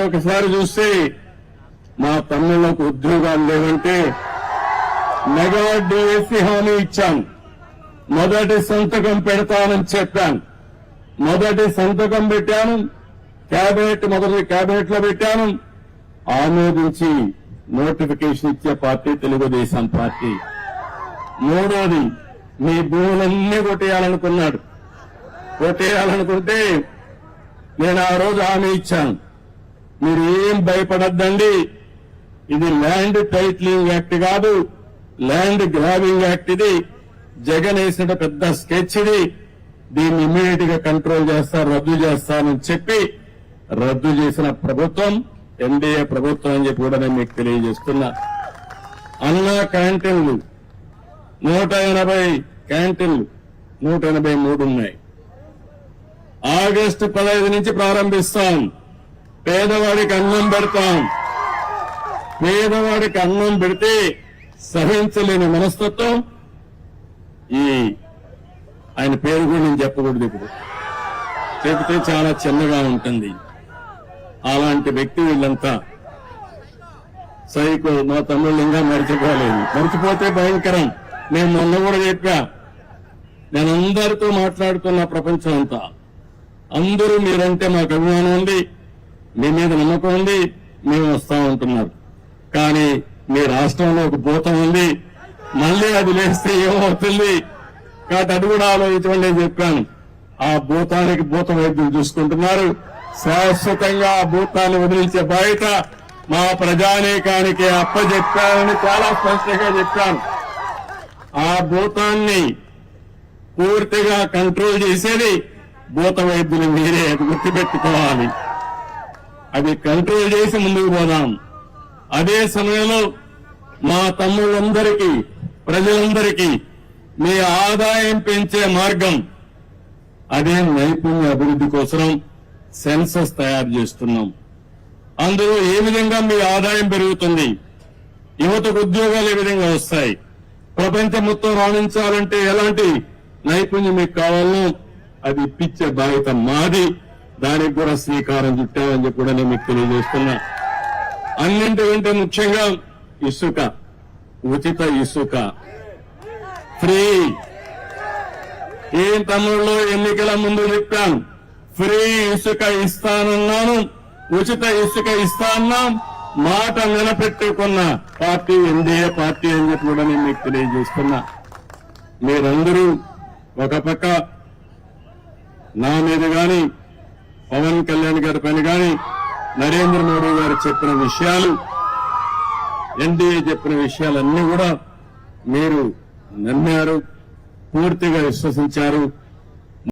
మీరు ఒకసారి చూస్తే మా తమ్ముళ్ళకు ఉద్యోగాలు లేవంటే మెగా డిఎస్సి హామీ ఇచ్చాం. మొదటి సంతకం పెడతానని చెప్పాను మొదటి సంతకం పెట్టాను. కేబినెట్ మొదటి కేబినెట్లో పెట్టాను ఆమోదించి నోటిఫికేషన్ ఇచ్చే పార్టీ తెలుగుదేశం పార్టీ. మూడోది మీ భూములన్నీ కొట్టేయాలనుకున్నాడు. కొట్టేయాలనుకుంటే నేను ఆ రోజు హామీ ఇచ్చాను. మీరు ఏం భయపడద్దండి. ఇది ల్యాండ్ టైట్లింగ్ యాక్ట్ కాదు. ల్యాండ్ గ్రాబింగ్ యాక్ట్ ఇది. జగన్ వేసిన పెద్ద స్కెచ్ ఇది. దీన్ని ఇమీడియట్గా కంట్రోల్ చేస్తా రద్దు చేస్తానని చెప్పి రద్దు చేసిన ప్రభుత్వం ఎన్డీఏ ప్రభుత్వం అని చెప్పి కూడా నేను మీకు తెలియజేస్తున్నా. అన్నా క్యాంటీన్లు. నూట ఎనభై క్యాంటీన్లు. నూట ఎనభై మూడు ఉన్నాయి. ఆగస్టు పదహైదు నుంచి ప్రారంభిస్తాం. పేదవాడికి అన్నం పెడతాం. పేదవాడికి అన్నం పెడితే సహించలేని మనస్తత్వం. ఈ ఆయన పేరు కూడా నేను చెప్పకూడదు ఇప్పుడు. చెబితే చాలా చిన్నగా ఉంటుంది. అలాంటి వ్యక్తి వీళ్ళంతా సైకో మా తమ్ముళ్ళు ఇంకా మర్చిపోలేదు. మర్చిపోతే భయంకరం. నేను మొన్న కూడా చెప్పా. నేను అందరితో మాట్లాడుతున్న ప్రపంచం అంతా. అందరూ మీరంటే మాకు అభిమానం ఉంది. మీ మీద నమ్మకం ఉంది మేము వస్తా ఉంటున్నారు కానీ మీ రాష్ట్రంలో ఒక భూతం ఉంది మళ్ళీ అది లేస్తే ఏమవుతుంది? కాబట్టి అది కూడా ఆలోచించమని చెప్పాను. ఆ భూతానికి భూత వైద్యులు చూసుకుంటున్నారు. శాశ్వతంగా ఆ భూతాన్ని వదిలించే బాధ్యత మా ప్రజానేకానికి అప్పచెప్పానని చాలా స్పష్టంగా చెప్పాను. ఆ భూతాన్ని పూర్తిగా కంట్రోల్ చేసేది భూత వైద్యులు మీరే అది గుర్తుపెట్టుకోవాలి. అది కంట్రోల్ చేసి ముందుకు పోదాం. అదే సమయంలో మా తమ్ముళ్ళందరికీ ప్రజలందరికీ మీ ఆదాయం పెంచే మార్గం అదే నైపుణ్య అభివృద్ధి కోసం సెన్సస్ తయారు చేస్తున్నాం. అందులో ఏ విధంగా మీ ఆదాయం పెరుగుతుంది యువతకు ఉద్యోగాలు ఏ విధంగా వస్తాయి ప్రపంచం మొత్తం రాణించాలంటే ఎలాంటి నైపుణ్యం మీకు కావాలో అది ఇప్పించే బాధ్యత మాది. దానికి కూడా శ్రీకారం చుట్టామని చెప్పి కూడా నేను మీకు తెలియజేస్తున్నా. అన్నింటికంటే ముఖ్యంగా ఇసుక ఉచిత ఇసుక. ఫ్రీ. ఏం తమిళలో ఎన్నికల ముందు చెప్పాను. ఫ్రీ ఇసుక ఇస్తానన్నాను. ఉచిత ఇసుక ఇస్తాన్నాం మాట నిలబెట్టుకున్న. పార్టీ ఎన్డీఏ పార్టీ అని చెప్పి కూడా నేను మీకు తెలియజేస్తున్నా. మీరందరూ ఒక పక్క నా మీద కానీ పవన్ కళ్యాణ్ గారి పైన కానీ నరేంద్ర మోడీ గారు చెప్పిన విషయాలు ఎన్డీఏ చెప్పిన విషయాలన్నీ కూడా మీరు నమ్మారు పూర్తిగా విశ్వసించారు.